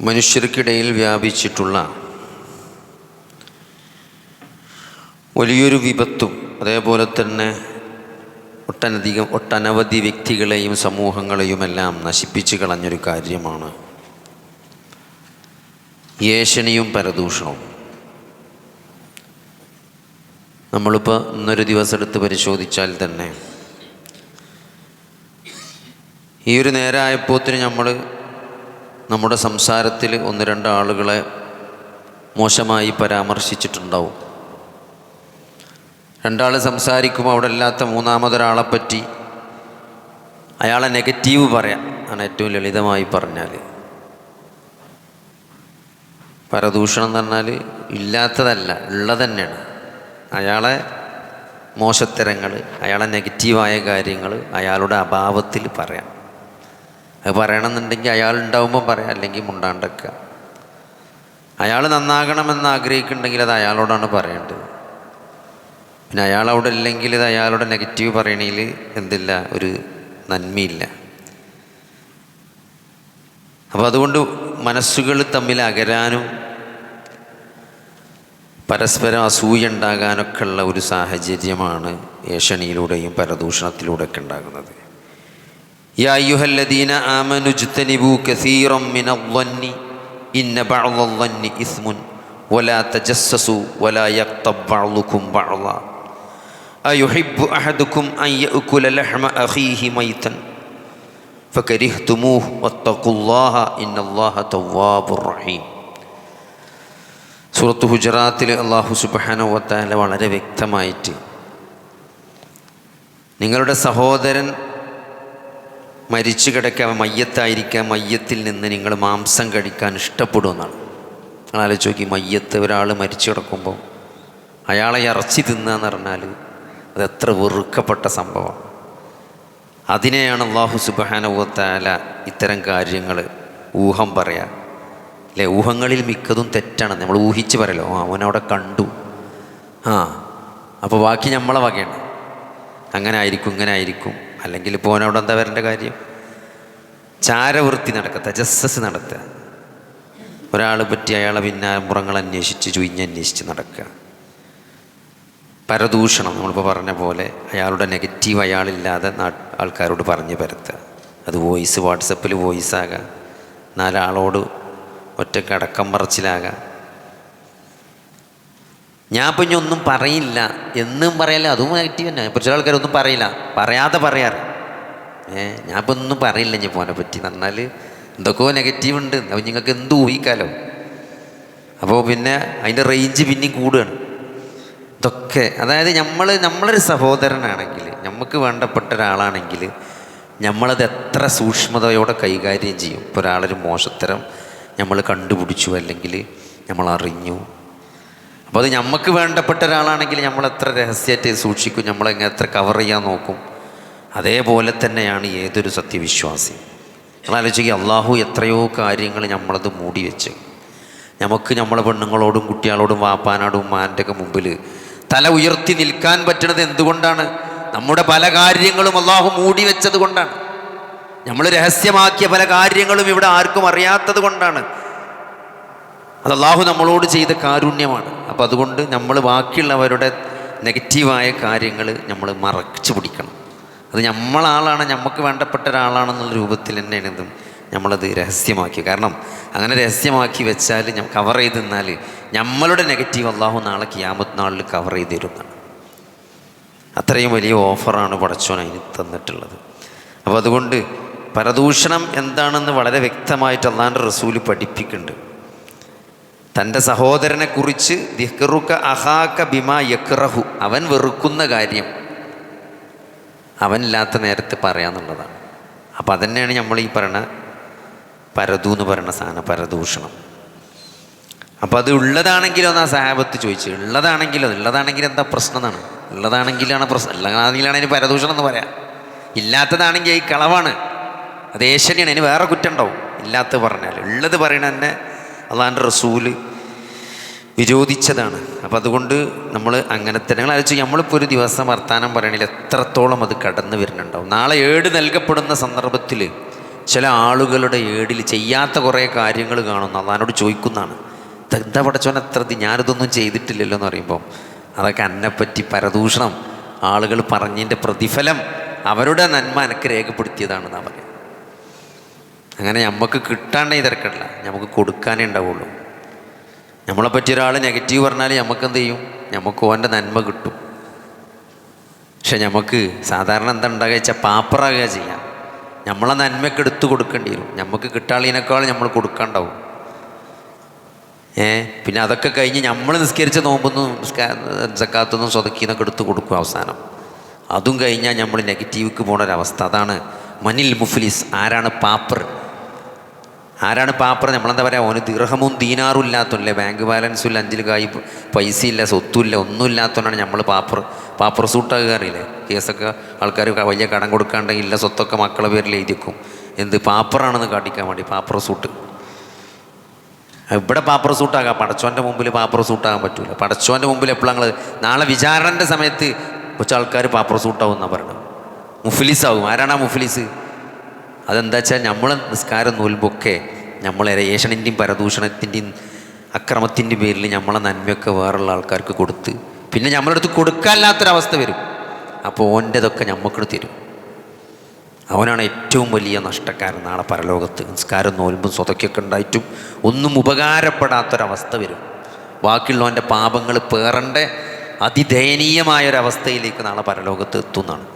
മനുഷ്യർക്കിടയിൽ വ്യാപിച്ചിട്ടുള്ള വലിയൊരു വിപത്തും അതേപോലെ തന്നെ ഒട്ടനധികം ഒട്ടനവധി വ്യക്തികളെയും സമൂഹങ്ങളെയുമെല്ലാം നശിപ്പിച്ച് കളഞ്ഞൊരു കാര്യമാണ് ഏഷണിയും പരദൂഷണവും നമ്മളിപ്പോൾ ഇന്നൊരു ദിവസം എടുത്ത് പരിശോധിച്ചാൽ തന്നെ ഈ ഒരു നേരമായപ്പോത്തിന് നമ്മൾ നമ്മുടെ സംസാരത്തിൽ ഒന്ന് രണ്ട് ആളുകളെ മോശമായി പരാമർശിച്ചിട്ടുണ്ടാവും. രണ്ടാൾ സംസാരിക്കുമ്പോൾ അവിടെ മൂന്നാമതൊരാളെ മൂന്നാമതൊരാളെപ്പറ്റി അയാളെ നെഗറ്റീവ് പറയാം ആണ് ഏറ്റവും ലളിതമായി പറഞ്ഞാൽ പരദൂഷണം എന്ന് പറഞ്ഞാൽ ഇല്ലാത്തതല്ല ഉള്ളത് തന്നെയാണ് അയാളെ മോശത്തരങ്ങൾ അയാളെ നെഗറ്റീവായ കാര്യങ്ങൾ അയാളുടെ അഭാവത്തിൽ പറയാം. അത് പറയണമെന്നുണ്ടെങ്കിൽ അയാൾ ഉണ്ടാവുമ്പോൾ പറയാം അല്ലെങ്കിൽ മുണ്ടാണ്ടൊക്കെ. അയാൾ നന്നാകണമെന്ന് ആഗ്രഹിക്കുന്നുണ്ടെങ്കിൽ അത് അയാളോടാണ് പറയേണ്ടത്. പിന്നെ അയാൾ അവിടെ ഇല്ലെങ്കിൽ ഇത് അയാളുടെ നെഗറ്റീവ് പറയണതിൽ എന്തില്ല ഒരു നന്മയില്ല. അപ്പോൾ അതുകൊണ്ട് മനസ്സുകൾ തമ്മിൽ അകരാനും പരസ്പരം അസൂയ ഉണ്ടാകാനൊക്കെ ഉള്ള ഒരു സാഹചര്യമാണ് ഏഷണിയിലൂടെയും പരദൂഷണത്തിലൂടെയൊക്കെ ഉണ്ടാകുന്നത്. യാ അയ്യുഹല്ലദീന ആമനു ജുത്തനിബു കസീറം മിന الظن ഇന്ന ബഅദ الظن ഇസ്മുൻ ولا تجسسوا ولا يغتب بعضكم بعضا أيحب أحدكم أن يأكل لحم أخيه ميتا فكرهتموه واتقوا الله إن الله تواب رحيم സൂറത്ത് ഹുജറാത്തിൽ അള്ളാഹു സുബാന വത്താല വളരെ വ്യക്തമായിട്ട് നിങ്ങളുടെ സഹോദരൻ മരിച്ചു കിടക്കാൻ മയ്യത്തായിരിക്കാം മയ്യത്തിൽ നിന്ന് നിങ്ങൾ മാംസം കഴിക്കാൻ ഇഷ്ടപ്പെടുമെന്നാണ്. നിങ്ങൾ ആലോചിച്ച് നോക്കി മയ്യത്ത് ഒരാൾ മരിച്ചു കിടക്കുമ്പോൾ അയാളെ ഇറച്ചി തിന്നുക എന്ന് പറഞ്ഞാൽ അത് എത്ര വെറുക്കപ്പെട്ട സംഭവമാണ്. അതിനെയാണ് അള്ളാഹു സുബാനുവത്താല ഇത്തരം കാര്യങ്ങൾ ഊഹം പറയാ. അല്ലേ? ഊഹങ്ങളിൽ മിക്കതും തെറ്റാണ്. നമ്മൾ ഊഹിച്ച് പറയലോ ആ അവനവിടെ കണ്ടു. ആ അപ്പോൾ ബാക്കി നമ്മളെ വകയാണ്. അങ്ങനെ ആയിരിക്കും ഇങ്ങനെ ആയിരിക്കും. അല്ലെങ്കിൽ ഇപ്പോൾ അവനവിടെ എന്താ വരേണ്ട കാര്യം? ചാരവൃത്തി നടക്കുക തജസ്സസ് നടത്തുക ഒരാൾ പറ്റി അയാളെ പിന്നാമ്പുറങ്ങൾ അന്വേഷിച്ച് ചുയിഞ്ഞന്വേഷിച്ച് നടക്കുക. പരദൂഷണം നമ്മളിപ്പോൾ പറഞ്ഞ പോലെ അയാളുടെ നെഗറ്റീവ് അയാളില്ലാതെ ആൾക്കാരോട് പറഞ്ഞ് പരത്തുക. അത് വോയിസ് വാട്സപ്പിൽ വോയിസ് ആകാം. നാലാളോട് ഒറ്റയ്ക്ക് അടക്കം പറച്ചിലാകാം. ഞാൻ ഇപ്പം ഇനി ഒന്നും പറയില്ല. എന്നും പറയല്ല? അതും നെഗറ്റീവ് തന്നെ. കുറച്ച് ആൾക്കാരൊന്നും പറയില്ല. പറയാതെ പറയാറ്. ഏ ഞാൻ ഇപ്പം ഒന്നും പറയില്ല ഇനി പോനെ പറ്റി. എന്നാൽ എന്തൊക്കെയോ നെഗറ്റീവ് ഉണ്ട്. അപ്പം നിങ്ങൾക്ക് എന്ത് ഊഹിക്കാലോ? അപ്പോൾ പിന്നെ അതിന്റെ റേഞ്ച് പിന്നെയും കൂടുകയാണ് ഇതൊക്കെ അതായത് നമ്മൾ നമ്മളൊരു സഹോദരനാണെങ്കിൽ നമുക്ക് വേണ്ടപ്പെട്ട ഒരാളാണെങ്കിൽ നമ്മളത് എത്ര സൂക്ഷ്മതയോടെ കൈകാര്യം ചെയ്യും. ഇപ്പോൾ ഒരാളൊരു മോശത്തരം നമ്മൾ കണ്ടുപിടിച്ചു അല്ലെങ്കിൽ നമ്മൾ അറിഞ്ഞു അപ്പോൾ അത് നമുക്ക് വേണ്ടപ്പെട്ട ഒരാളാണെങ്കിൽ നമ്മൾ എത്ര രഹസ്യമായിട്ട് സൂക്ഷിക്കും നമ്മളെങ്ങനെ എത്ര കവർ ചെയ്യാൻ നോക്കും. അതേപോലെ തന്നെയാണ് ഏതൊരു സത്യവിശ്വാസി നിങ്ങൾ ആലോചിക്കുക അള്ളാഹു എത്രയോ കാര്യങ്ങൾ നമ്മളത് മൂടി വെച്ച്. നമുക്ക് നമ്മളെ പെണ്ണുങ്ങളോടും കുട്ടികളോടും വാപ്പാനോടും ഉമ്മാന്റെ ഒക്കെ മുമ്പിൽ തല ഉയർത്തി നിൽക്കാൻ പറ്റണത് എന്തുകൊണ്ടാണ്? നമ്മുടെ പല കാര്യങ്ങളും അള്ളാഹു മൂടി വെച്ചത് കൊണ്ടാണ്. നമ്മൾ രഹസ്യമാക്കിയ പല കാര്യങ്ങളും ഇവിടെ ആർക്കും അറിയാത്തത് കൊണ്ടാണ്. അത് അള്ളാഹു നമ്മളോട് ചെയ്ത കാരുണ്യമാണ്. അപ്പോൾ അതുകൊണ്ട് നമ്മൾ ബാക്കിയുള്ളവരുടെ നെഗറ്റീവായ കാര്യങ്ങൾ നമ്മൾ മറച്ചു പിടിക്കണം. അത് നമ്മളാളാണ് നമുക്ക് വേണ്ടപ്പെട്ട ഒരാളാണെന്നുള്ള രൂപത്തിൽ തന്നെയാണ് ഇതും നമ്മളത് രഹസ്യമാക്കി. കാരണം അങ്ങനെ രഹസ്യമാക്കി വെച്ചാൽ കവർ ചെയ്ത് നിന്നാൽ നമ്മളുടെ നെഗറ്റീവ് അള്ളാഹു നാളെ ക്യാമത്ത് നാളിൽ കവർ ചെയ്ത് തരുന്നതാണ്. അത്രയും വലിയ ഓഫറാണ് പടച്ചോൻ അതിന് തന്നിട്ടുള്ളത്. അപ്പോൾ അതുകൊണ്ട് പരദൂഷണം എന്താണെന്ന് വളരെ വ്യക്തമായിട്ട് അള്ളാന്റെ റസൂൽ പഠിപ്പിക്കുന്നുണ്ട്. തന്റെ സഹോദരനെക്കുറിച്ച് ദിഹ്റുക്ക അഹാക്ക ബിമ യക്റഹു അവൻ വെറുക്കുന്ന കാര്യം അവനില്ലാത്ത നേരത്തെ പറയാന്നുള്ളതാണ്. അപ്പം അതന്നെയാണ് നമ്മൾ ഈ പറയണ പരതു എന്ന് പറയുന്ന സാധനം പരദൂഷണം. അപ്പോൾ അത് ഉള്ളതാണെങ്കിലോ എന്നാ സാഹബത്ത് ചോദിച്ചു ഉള്ളതാണെങ്കിലോ? ഉള്ളതാണെങ്കിൽ എന്താ പ്രശ്നം എന്നാണ്? ഉള്ളതാണെങ്കിലാണ് പ്രശ്നം. ഉള്ളതാണെങ്കിലാണ് അതിന് പരദൂഷണം എന്ന് പറയാം. ഇല്ലാത്തതാണെങ്കിൽ ഈ കളവാണ്. അത് ഏഷ്യനെയാണ് അതിന് വേറെ കുറ്റം ഉണ്ടാവും. ഇല്ലാത്തത് പറഞ്ഞാൽ ഉള്ളത് പറയണ തന്നെ അള്ളാന്റെ റസൂൽ വിരോധിച്ചതാണ്. അപ്പം അതുകൊണ്ട് നമ്മൾ അങ്ങനെ തന്നെ നിങ്ങൾ ആലോചിച്ച് നമ്മളിപ്പോൾ ഒരു ദിവസം വർത്തമാനം പറയണില്ല എത്രത്തോളം അത് കടന്നു വരുന്നുണ്ടാവും. നാളെ ഏട് നൽകപ്പെടുന്ന സന്ദർഭത്തിൽ ചില ആളുകളുടെ ഏടിൽ ചെയ്യാത്ത കുറേ കാര്യങ്ങൾ കാണുന്നു. അള്ളഹാനോട് ചോദിക്കുന്നതാണ്. എന്താ പടച്ചോൻ എത്ര ഞാനിതൊന്നും ചെയ്തിട്ടില്ലല്ലോ എന്ന് പറയുമ്പോൾ അതൊക്കെ എന്നെപ്പറ്റി പരദൂഷണം ആളുകൾ പറഞ്ഞതിന്റെ പ്രതിഫലം അവരുടെ നന്മ എനിക്ക് രേഖപ്പെടുത്തിയതാണെന്നാണ് പറയുന്നത്. അങ്ങനെ നമുക്ക് കിട്ടാണ്ടേ തിരക്കില്ല. നമുക്ക് കൊടുക്കാനേ ഉണ്ടാവുള്ളൂ. നമ്മളെ പറ്റി ഒരാൾ നെഗറ്റീവ് പറഞ്ഞാൽ നമുക്ക് എന്ത് ചെയ്യും? നമുക്ക് ഓന്റെ നന്മ കിട്ടും. പക്ഷെ നമുക്ക് സാധാരണ എന്താ ഉണ്ടാകുക വെച്ചാൽ പാപ്പറാകുക ചെയ്യാം. നമ്മളെ നന്മയ്ക്ക് എടുത്തു കൊടുക്കേണ്ടി വരും. നമുക്ക് കിട്ടാളിനേക്കാൾ നമ്മൾ കൊടുക്കാണ്ടാവും. ഏ? പിന്നെ അതൊക്കെ കഴിഞ്ഞ് നമ്മൾ നിസ്കരിച്ച നോമ്പൊന്നും സക്കാത്തൊന്നും സ്വതക്കിന്നൊക്കെ എടുത്ത് കൊടുക്കും അവസാനം. അതും കഴിഞ്ഞാൽ നമ്മൾ നെഗറ്റീവ്ക്ക് പോണ ഒരവസ്ഥ. അതാണ് മനിൽ മുഫ്ലിസ് ആരാണ് പാപ്പർ? ആരാണ് പാപ്പർ നമ്മളെന്താ പറയുക ഓന് ദിർഹമും ദീനാറും ഇല്ലാത്തല്ലേ ബാങ്ക് ബാലൻസും ഇല്ല അഞ്ചിൽ കായി പൈസ ഇല്ല സ്വത്തുമില്ല ഒന്നും ഇല്ലാത്തതുകൊണ്ടാണ് നമ്മൾ പാപ്പർ പാപ്പർ സൂട്ടാകുക അറിയില്ലേ? കേസൊക്കെ ആൾക്കാർ വലിയ കടം കൊടുക്കാണ്ടെങ്കിൽ ഇല്ല സ്വത്തൊക്കെ മക്കളെ പേരിൽ എഴുതിക്കും. എന്ത് പാപ്പറാണെന്ന് കാട്ടിക്കാൻ വേണ്ടി പാപ്പർ സൂട്ട്. ഇവിടെ പാപ്പർ സൂട്ടാകാം. പടച്ചോന്റെ മുമ്പിൽ പാപ്പർ സൂട്ടാകാൻ പറ്റില്ല പടച്ചോന്റെ മുമ്പിൽ എപ്പോഴും ഞങ്ങൾ നാളെ വിചാരണന്റെ സമയത്ത് കൊച്ചാൾക്കാർ പാപ്പർ സൂട്ടാവും എന്നാണ് പറയുന്നത് മുഫ്ലിസ് ആവും ആരാണ് ആ മുഫ്ലിസ്? അതെന്താ വെച്ചാൽ നമ്മൾ നിസ്കാരം നോൽബൊക്കെ നമ്മളെ ഏഷണിന്റെയും പരദൂഷണത്തിന്റെയും അക്രമത്തിന്റെ പേരിൽ നമ്മളെ നന്മയൊക്കെ വേറുള്ള ആൾക്കാർക്ക് കൊടുത്ത് പിന്നെ നമ്മളടുത്ത് കൊടുക്കാനില്ലാത്തൊരവസ്ഥ വരും. അപ്പോൾ ഓന്റെതൊക്കെ നമുക്ക് തരും. അവനാണ് ഏറ്റവും വലിയ നഷ്ടക്കാരൻ നാളെ പരലോകത്ത്. നിസ്കാരം നോൽമ്പും സ്വതക്കൊക്കെ ഉണ്ടായിട്ടും ഒന്നും ഉപകാരപ്പെടാത്തൊരവസ്ഥ വരും. ബാക്കിയുള്ളവന്റെ പാപങ്ങൾ പേറേണ്ട അതിദയനീയമായൊരവസ്ഥയിലേക്ക് നാളെ പരലോകത്ത് എത്തുന്നതാണ്.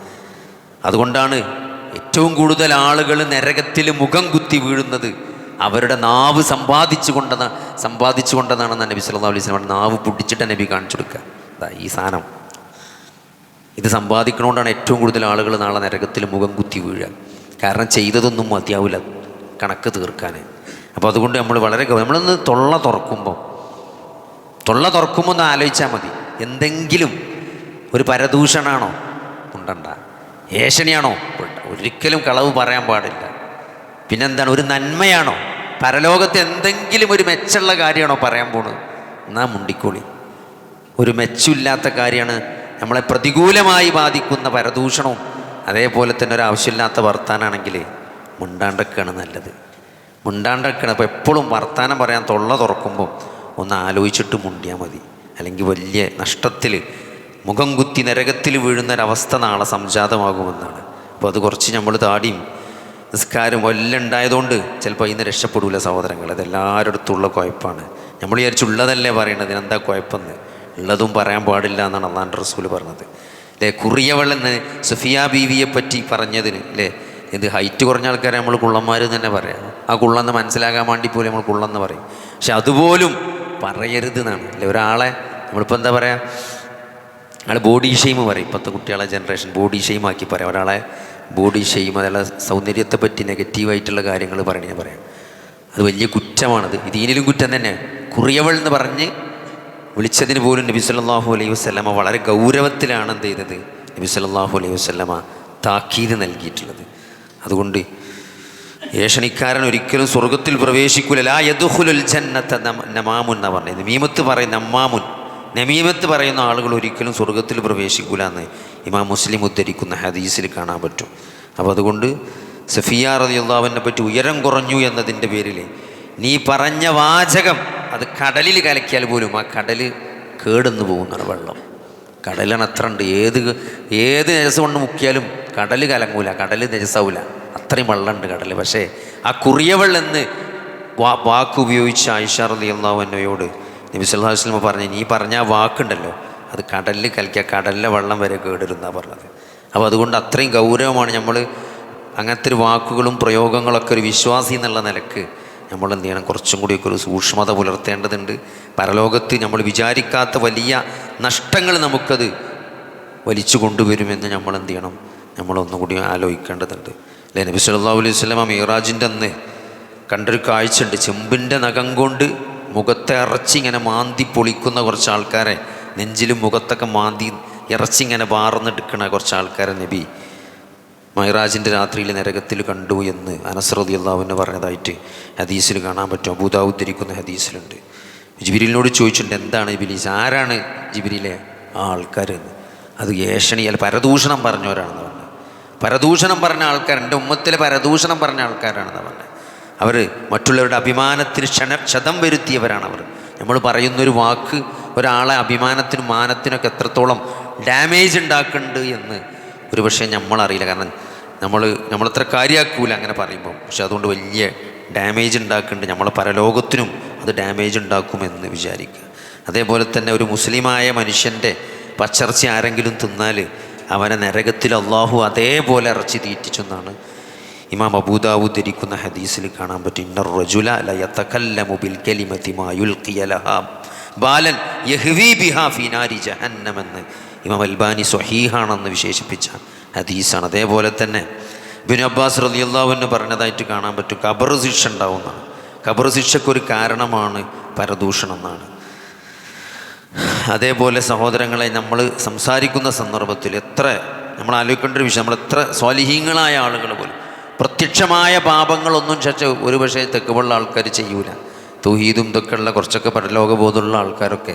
അതുകൊണ്ടാണ് ഏറ്റവും കൂടുതൽ ആളുകൾ നരകത്തിൽ മുഖം കുത്തി വീഴുന്നത് അവരുടെ നാവ് സമ്പാദിച്ചു കൊണ്ടെന്ന് സമ്പാദിച്ചു കൊണ്ടെന്നാണ് നബി സല്ലല്ലാഹു അലൈഹി സ്വലം നാവ് പൊട്ടിച്ചിട്ട് നബി കാണിച്ചു കൊടുക്കുക. അതാ ഈ സാധനം. ഇത് സമ്പാദിക്കണോണ്ടാണ് ഏറ്റവും കൂടുതൽ ആളുകൾ നാളെ നരകത്തിൽ മുഖം കുത്തി വീഴുക. കാരണം ചെയ്തതൊന്നും മതിയാവില്ല കണക്ക് തീർക്കാൻ. അപ്പോൾ അതുകൊണ്ട് നമ്മൾ വളരെ നമ്മളൊന്ന് തൊള്ള തുറക്കുമ്പോൾ തൊള്ള തുറക്കുമ്പോൾ ഒന്ന് ആലോചിച്ചാൽ മതി. എന്തെങ്കിലും ഒരു പരദൂഷണാണോ? ഉണ്ടണ്ട. ഏഷണിയാണോ ഒരിക്കലും കളവ് പറയാൻ പാടില്ല. പിന്നെന്താണ്? ഒരു നന്മയാണോ? പരലോകത്ത് എന്തെങ്കിലും ഒരു മെച്ചമുള്ള കാര്യമാണോ പറയാൻ പോണത്? എന്നാ മുണ്ടിക്കോളി. ഒരു മെച്ചമില്ലാത്ത കാര്യമാണ് നമ്മളെ പ്രതികൂലമായി ബാധിക്കുന്ന പരദൂഷണവും അതേപോലെ തന്നെ ഒരു ആവശ്യമില്ലാത്ത വർത്താനാണെങ്കിൽ മുണ്ടാണ്ടൊക്കെയാണ് നല്ലത്. മുണ്ടാണ്ടൊക്കെയാണ്. അപ്പോൾ എപ്പോഴും വർത്താനം പറയാൻ തൊള്ള തുറക്കുമ്പോൾ ഒന്ന് ആലോചിച്ചിട്ട് മുണ്ടിയാൽ മതി. അല്ലെങ്കിൽ വലിയ നഷ്ടത്തിൽ മുഖം കുത്തി നരകത്തിൽ വീഴുന്നൊരവസ്ഥ നാളെ സംജാതമാകുമെന്നാണ്. അപ്പോൾ അത് കുറച്ച് നമ്മൾ താടിയും നിസ്കാരം എല്ലാം ഉണ്ടായതുകൊണ്ട് ചിലപ്പോൾ ഇന്ന് രക്ഷപ്പെടില്ല സഹോദരങ്ങൾ അതെല്ലാവരുടെ അടുത്തുള്ള കുഴപ്പമാണ്. നമ്മൾ വിചാരിച്ചുള്ളതല്ലേ പറയണത്. എന്താ കുഴപ്പമെന്ന്. ഉള്ളതും പറയാൻ പാടില്ല എന്നാണ് അള്ളാൻ റസൂൽ പറഞ്ഞത്. അല്ലേ? കുറിയവളെന്ന് സുഫിയ ബീവിയെ പറ്റി പറഞ്ഞതിന് അല്ലേ? ഇത് ഹൈറ്റ് കുറഞ്ഞ ആൾക്കാരെ നമ്മൾ കുള്ളന്മാർ തന്നെ പറയാം. ആ കുള്ളെന്ന് മനസ്സിലാകാൻ വേണ്ടി പോലും നമ്മൾ കുള്ളെന്ന് പറയും. പക്ഷെ അതുപോലും പറയരുത് എന്നാണ്. അല്ലേ? ഒരാളെ നമ്മളിപ്പോൾ എന്താ പറയുക അയാൾ ബോഡി ഷെയിം പറയും. ഇപ്പോഴത്തെ കുട്ടികളെ ജനറേഷൻ ബോഡി ഷെയിം ആക്കി പറയാം. ഒരാളെ ബോഡി ഷെയിം അതല്ല സൗന്ദര്യത്തെ പറ്റി നെഗറ്റീവായിട്ടുള്ള കാര്യങ്ങൾ പറയണേ പറയാം. അത് വലിയ കുറ്റമാണത്. ഇതിനിലും കുറ്റം തന്നെ. കുറിയവൾ എന്ന് പറഞ്ഞ് വിളിച്ചതിന് പോലും നബി സല്ലാഹു അലൈഹി വസല്ലമ വളരെ ഗൗരവത്തിലാണ് എന്ത് ചെയ്തത്? നബി സല്ലാഹു അലൈഹി വസല്ലമ താക്കീത് നൽകിയിട്ടുള്ളത്. അതുകൊണ്ട് ഏഷണിക്കാരൻ ഒരിക്കലും സ്വർഗത്തിൽ പ്രവേശിക്കൂല. ലാ യദ്ഖുലുൽ ജന്നത നം- നമാമുൻ എന്നാണ് പറഞ്ഞത്. മീമത്ത് പറയുന്ന നമ്മാമുൻ നമീമത്ത് പറയുന്ന ആളുകൾ ഒരിക്കലും സ്വർഗത്തിൽ പ്രവേശിക്കൂല എന്ന് ഇമാം മുസ്ലിം ഉദ്ധരിക്കുന്ന ഹദീസിൽ കാണാൻ പറ്റും. അപ്പോൾ അതുകൊണ്ട് സഫിയ റതിയുള്ളവനെ പറ്റി ഉയരം കുറഞ്ഞു എന്നതിന്റെ പേരിൽ നീ പറഞ്ഞ വാചകം അത് കടലിൽ കലക്കിയാൽ പോലും ആ കടൽ കേടുന്നു പോകുന്നതാണ് വെള്ളം. കടലാണ് അത്ര ഉണ്ട്. ഏത് ഏത് നിരസം കൊണ്ട് മുക്കിയാലും കടൽ കലങ്ങൂല കടൽ നിരസാവൂല അത്രയും വെള്ളമുണ്ട് കടൽ പക്ഷേ ആ കുറിയവൾ എന്ന് വാക്ക് ഉപയോഗിച്ച ആയിഷ റലി അള്ളാഹുവിനോട് നബി അലൈഹി വസല്ലം പറഞ്ഞു നീ പറഞ്ഞ ആ വാക്കുണ്ടല്ലോ അത് കടലിൽ കലക്കിയ കടലിലെ വെള്ളം വരെ കേടിരുന്നാണ് പറഞ്ഞത്. അപ്പോൾ അതുകൊണ്ട് അത്രയും ഗൗരവമാണ് നമ്മൾ അങ്ങനത്തെ ഒരു വാക്കുകളും പ്രയോഗങ്ങളൊക്കെ ഒരു വിശ്വാസി എന്നുള്ള നിലയ്ക്ക് നമ്മൾ എന്ത് ചെയ്യണം? കുറച്ചും കൂടിയൊക്കെ ഒരു സൂക്ഷ്മത പുലർത്തേണ്ടതുണ്ട്. പരലോകത്ത് നമ്മൾ വിചാരിക്കാത്ത വലിയ നഷ്ടങ്ങൾ നമുക്കത് വലിച്ചു കൊണ്ടുവരുമെന്ന് നമ്മൾ എന്ത് ചെയ്യണം? നമ്മളൊന്നുകൂടി ആലോചിക്കേണ്ടതുണ്ട്. അല്ലേ? നബി സല്ലല്ലാഹു അലൈഹി വസല്ലമ മീറാജിന്റെ അന്ന് കണ്ടൊരു കാഴ്ച ഉണ്ട് ചെമ്പിന്റെ നഖം കൊണ്ട് മുഖത്തെ ഇറച്ചി ഇങ്ങനെ മാന്തി പൊളിക്കുന്ന കുറച്ച് ആൾക്കാരെ നെഞ്ചിലും മുഖത്തൊക്കെ മാന്തി ഇറച്ചി ഇങ്ങനെ വാർന്നെടുക്കണ കുറച്ച് ആൾക്കാരെ നബി മൈറാജിന്റെ രാത്രിയിൽ നരകത്തിൽ കണ്ടു എന്ന് അനസ്രതി അള്ളാഹുവിന് പറഞ്ഞതായിട്ട് ഹദീസിൽ കാണാൻ പറ്റും. അബൂദാവ് ഉദ്ധരിക്കുന്ന ഹദീസിലുണ്ട്. ജിബിരിലിനോട് ചോദിച്ചിട്ടുണ്ട് എന്താണ് ഇബിലീസ്? ആരാണ് ജിബിരിയിലെ ആ ആൾക്കാരെന്ന്? അത് ഏഷണി അല്ല പരദൂഷണം പറഞ്ഞവരാണെന്ന് പറഞ്ഞത് പരദൂഷണം പറഞ്ഞ ആൾക്കാർ എന്റെ ഉമ്മത്തിലെ പരദൂഷണം പറഞ്ഞ ആൾക്കാരാണെന്ന് പറഞ്ഞത് അവർ മറ്റുള്ളവരുടെ അഭിമാനത്തിന് ക്ഷണ ക്ഷതം വരുത്തിയവരാണ് അവർ നമ്മൾ പറയുന്നൊരു വാക്ക് ഒരാളെ അഭിമാനത്തിനും മാനത്തിനൊക്കെ എത്രത്തോളം ഡാമേജ് ഉണ്ടാക്കുന്നുണ്ട് എന്ന് ഒരു പക്ഷേ നമ്മളറിയില്ല. കാരണം നമ്മൾ നമ്മളത്ര കാര്യമാക്കൂല അങ്ങനെ പറയുമ്പോൾ പക്ഷെ അതുകൊണ്ട് വലിയ ഡാമേജ് ഉണ്ടാക്കുന്നുണ്ട്. നമ്മളെ പരലോകത്തിനും അത് ഡാമേജ് ഉണ്ടാക്കുമെന്ന് വിചാരിക്കുക. അതേപോലെ തന്നെ ഒരു മുസ്ലിമായ മനുഷ്യന്റെ പച്ചർച്ച ആരെങ്കിലും തിന്നാൽ അവനെ നരകത്തിൽ അള്ളാഹു അതേപോലെ ഇറച്ചി തീറ്റിച്ചെന്നാണ് ഇമാം അബൂദാവൂദ് ധരിക്കുന്ന ഹദീസിൽ കാണാൻ പറ്റും ഇന്നർ റജുല ബിൽ ബാലൻ യഹ്വി ബിഹാ ഇമാം അൽബാനി സ്വഹീഹാണെന്ന് വിശേഷിപ്പിച്ച ഹദീസാണ്. അതേപോലെ തന്നെ ബിൻ അബ്ബാസ് റളിയല്ലാഹുവിന് പറഞ്ഞതായിട്ട് കാണാൻ പറ്റും ഖബർ ശിക്ഷ ഉണ്ടാവുന്നതാണ്. ഖബർ ശിക്ഷയ്ക്കൊരു കാരണമാണ് പരദൂഷണം എന്നാണ്. അതേപോലെ സഹോദരങ്ങളെ നമ്മൾ സംസാരിക്കുന്ന സന്ദർഭത്തിൽ എത്ര നമ്മൾ ആലോചിക്കേണ്ട ഒരു വിഷയം നമ്മൾ എത്ര സ്വാലിഹീങ്ങളായ ആളുകൾ പോലും പ്രത്യക്ഷമായ പാപങ്ങളൊന്നും ചർച്ച ഒരു പക്ഷേ തെക്കുമുള്ള ആൾക്കാർ ചെയ്യൂല. തൗഹീദും ഇതൊക്കെയുള്ള കുറച്ചൊക്കെ പരലോകബോധമുള്ള ആൾക്കാരൊക്കെ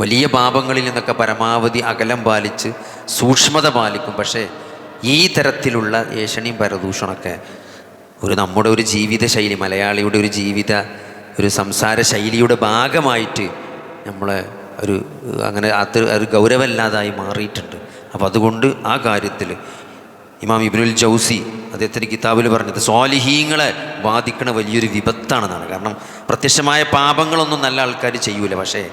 വലിയ പാപങ്ങളിൽ നിന്നൊക്കെ പരമാവധി അകലം പാലിച്ച് സൂക്ഷ്മത പാലിക്കും. പക്ഷേ ഈ തരത്തിലുള്ള ഏഷണിയും പരദൂഷണമൊക്കെ ഒരു നമ്മുടെ ഒരു ജീവിത ശൈലി മലയാളിയുടെ ഒരു ജീവിത ഒരു സംസാര ശൈലിയുടെ ഭാഗമായിട്ട് നമ്മളെ ഒരു അങ്ങനെ അത് ഒരു ഗൗരവമില്ലാതായി മാറിയിട്ടുണ്ട്. അപ്പോൾ അതുകൊണ്ട് ആ കാര്യത്തിൽ ഇമാം ഇബ്രുൽ ജൗസി അദ്ദേഹത്തിന്റെ കിതാബിൽ പറഞ്ഞത് സ്വാലിഹീങ്ങളെ ബാധിക്കണ വലിയൊരു വിപത്താണെന്നാണ്. കാരണം പ്രത്യക്ഷമായ പാപങ്ങളൊന്നും നല്ല ആൾക്കാർ ചെയ്യൂല. പക്ഷേ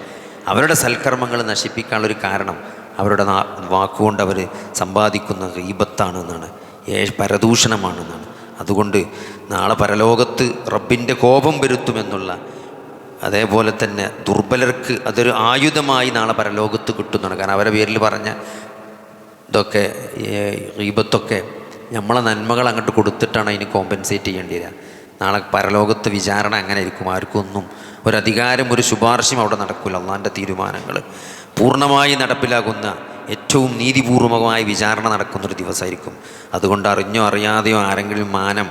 അവരുടെ സൽക്കർമ്മങ്ങൾ നശിപ്പിക്കാനുള്ളൊരു കാരണം അവരുടെ വാക്കുകൊണ്ട് അവർ സമ്പാദിക്കുന്ന ഈപത്താണെന്നാണ് പരദൂഷണമാണെന്നാണ്. അതുകൊണ്ട് നാളെ പരലോകത്ത് റബ്ബിന്റെ കോപം വരുത്തുമെന്നുള്ള അതേപോലെ തന്നെ ദുർബലർക്ക് അതൊരു ആയുധമായി നാളെ പരലോകത്ത് കിട്ടുന്നതാണ്. കാരണം അവരുടെ പേരിൽ പറഞ്ഞ ഇതൊക്കെ ഈപത്തൊക്കെ നമ്മളെ നന്മകൾ അങ്ങോട്ട് കൊടുത്തിട്ടാണ് അതിന് കോമ്പൻസേറ്റ് ചെയ്യേണ്ടി വരിക നാളെ പരലോകത്ത് വിചാരണ അങ്ങനെ ആയിരിക്കും ആർക്കൊന്നും ഒരധികാരം ഒരു ശുപാർശയും അവിടെ നടക്കില്ല അള്ളാന്റെ തീരുമാനങ്ങൾ പൂർണമായി നടപ്പിലാകുന്ന ഏറ്റവും നീതിപൂർവമായ വിചാരണ നടക്കുന്നൊരു ദിവസമായിരിക്കും. അതുകൊണ്ട് അറിഞ്ഞോ അറിയാതെയോ ആരെങ്കിലും മാനം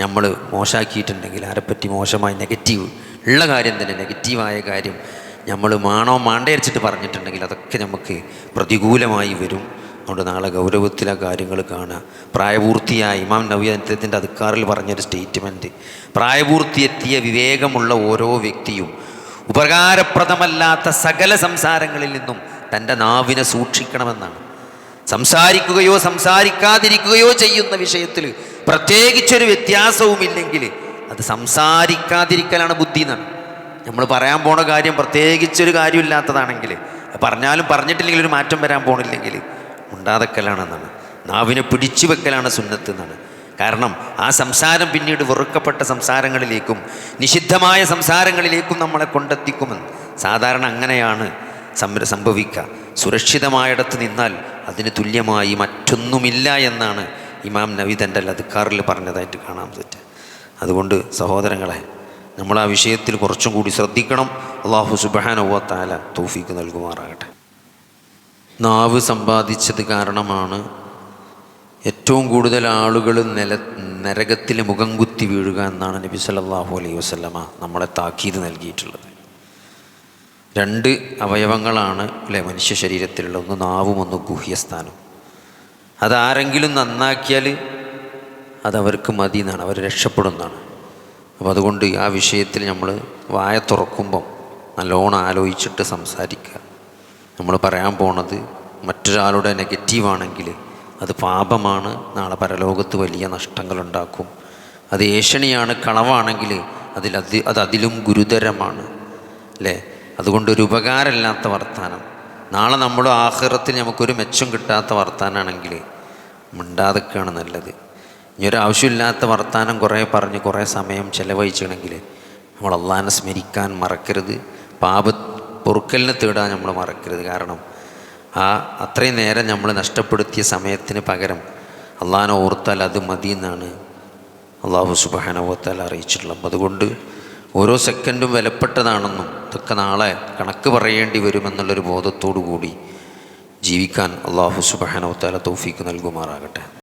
നമ്മൾ മോശമാക്കിയിട്ടുണ്ടെങ്കിൽ ആരെപ്പറ്റി മോശമായി നെഗറ്റീവ് ഉള്ള കാര്യം തന്നെ നെഗറ്റീവായ കാര്യം നമ്മൾ മാണോ മാണ്ടയരിച്ചിട്ട് പറഞ്ഞിട്ടുണ്ടെങ്കിൽ അതൊക്കെ നമുക്ക് പ്രതികൂലമായി വരും. അതുകൊണ്ട് നാളെ ഗൗരവത്തിലെ കാര്യങ്ങൾ കാണുക. പ്രായപൂർത്തിയായ ഇമാം നവീനത്തിന്റെ അധികാറിൽ പറഞ്ഞൊരു സ്റ്റേറ്റ്മെന്റ്. പ്രായപൂർത്തിയെത്തിയ വിവേകമുള്ള ഓരോ വ്യക്തിയും ഉപകാരപ്രദമല്ലാത്ത സകല സംസാരങ്ങളിൽ നിന്നും തന്റെ നാവിനെ സൂക്ഷിക്കണമെന്നാണ്. സംസാരിക്കുകയോ സംസാരിക്കാതിരിക്കുകയോ ചെയ്യുന്ന വിഷയത്തിൽ പ്രത്യേകിച്ചൊരു വ്യത്യാസവുമില്ലെങ്കിൽ അത് സംസാരിക്കാതിരിക്കലാണ് ബുദ്ധി എന്നാണ്. നമ്മൾ പറയാൻ പോണ കാര്യം പ്രത്യേകിച്ചൊരു കാര്യമില്ലാത്തതാണെങ്കിൽ പറഞ്ഞാലും പറഞ്ഞിട്ടില്ലെങ്കിൽ ഒരു മാറ്റം വരാൻ പോണില്ലെങ്കിൽ ഉണ്ടാതക്കലാണെന്നാണ്. നാവിനെ പിടിച്ചു വെക്കലാണ് സുന്നത്ത് എന്നാണ് കാരണം ആ സംസാരം പിന്നീട് വെറുക്കപ്പെട്ട സംസാരങ്ങളിലേക്കും നിഷിദ്ധമായ സംസാരങ്ങളിലേക്കും നമ്മളെ കൊണ്ടെത്തിക്കുമെന്ന്. സാധാരണ അങ്ങനെയാണ് സംര സംഭവിക്കുക സുരക്ഷിതമായിടത്ത് നിന്നാൽ അതിന് തുല്യമായി മറ്റൊന്നുമില്ല എന്നാണ് ഇമാം നവി തന്റെ ലതുക്കാറിൽ പറഞ്ഞതായിട്ട് കാണാൻ പറ്റുക. അതുകൊണ്ട് സഹോദരങ്ങളെ നമ്മൾ ആ വിഷയത്തിൽ കുറച്ചും കൂടി ശ്രദ്ധിക്കണം. അള്ളാഹു സുബാനുവത്താല തൗഫീക്ക് നൽകുമാറാകട്ടെ. നാവ് സമ്പാദിച്ചത് കാരണമാണ് ഏറ്റവും കൂടുതൽ ആളുകൾ നില നരകത്തിൽ മുഖം കുത്തി വീഴുക എന്നാണ് നബി സല്ലാഹു അലൈഹി വസല്ലമ നമ്മളെ താക്കീത് നൽകിയിട്ടുള്ളത്. രണ്ട് അവയവങ്ങളാണ് അല്ലെ മനുഷ്യ ശരീരത്തിലുള്ള ഒന്ന് നാവും ഒന്ന് ഗുഹ്യസ്ഥാനം അതാരെങ്കിലും നന്നാക്കിയാൽ അതവർക്ക് മതി എന്നാണ് അവർ രക്ഷപ്പെടുന്നതാണ്. അപ്പോൾ അതുകൊണ്ട് ആ വിഷയത്തിൽ നമ്മൾ വായ തുറക്കുമ്പം നല്ലോണം ആലോചിച്ചിട്ട് സംസാരിക്കുക. നമ്മൾ പറയാൻ പോണത് മറ്റൊരാളുടെ നെഗറ്റീവാണെങ്കിൽ അത് പാപമാണ് നാളെ പരലോകത്ത് വലിയ നഷ്ടങ്ങളുണ്ടാക്കും അത് ഏഷണിയാണ് കളവാണെങ്കിൽ അതിൽ അത് അത് അതിലും ഗുരുതരമാണ് അല്ലേ? അതുകൊണ്ട് ഒരു ഉപകാരമില്ലാത്ത വർത്താനം. നാളെ നമ്മുടെ ആഹ്റത്തിൽ നമുക്കൊരു മെച്ചം കിട്ടാത്ത വർത്താനാണെങ്കിൽ മിണ്ടാതൊക്കെയാണ് നല്ലത്. ഇനി ഒരു ആവശ്യമില്ലാത്ത വർത്താനം കുറേ പറഞ്ഞ് കുറേ സമയം ചിലവഴിച്ചണമെങ്കിൽ നമ്മൾ അള്ളാഹാനെ സ്മരിക്കാൻ മറക്കരുത്. പാപ പൊറുക്കലിനെ തേടാൻ നമ്മൾ മറക്കരുത്. കാരണം ആ അത്രയും നേരം നമ്മൾ നഷ്ടപ്പെടുത്തിയ സമയത്തിന് പകരം അള്ളഹാനെ ഓർത്താൽ അത് മതി എന്നാണ് അള്ളാഹു സുബാനവത്താൽ അറിയിച്ചിട്ടുള്ളത്. അതുകൊണ്ട് ഓരോ സെക്കൻഡും വിലപ്പെട്ടതാണെന്നും ഇതൊക്കെ നാളെ കണക്ക് പറയേണ്ടി വരുമെന്നുള്ളൊരു ബോധത്തോടു കൂടി ജീവിക്കാൻ അള്ളാഹു സുബാനവത്താല തൗഫീക്ക് നൽകുമാറാകട്ടെ.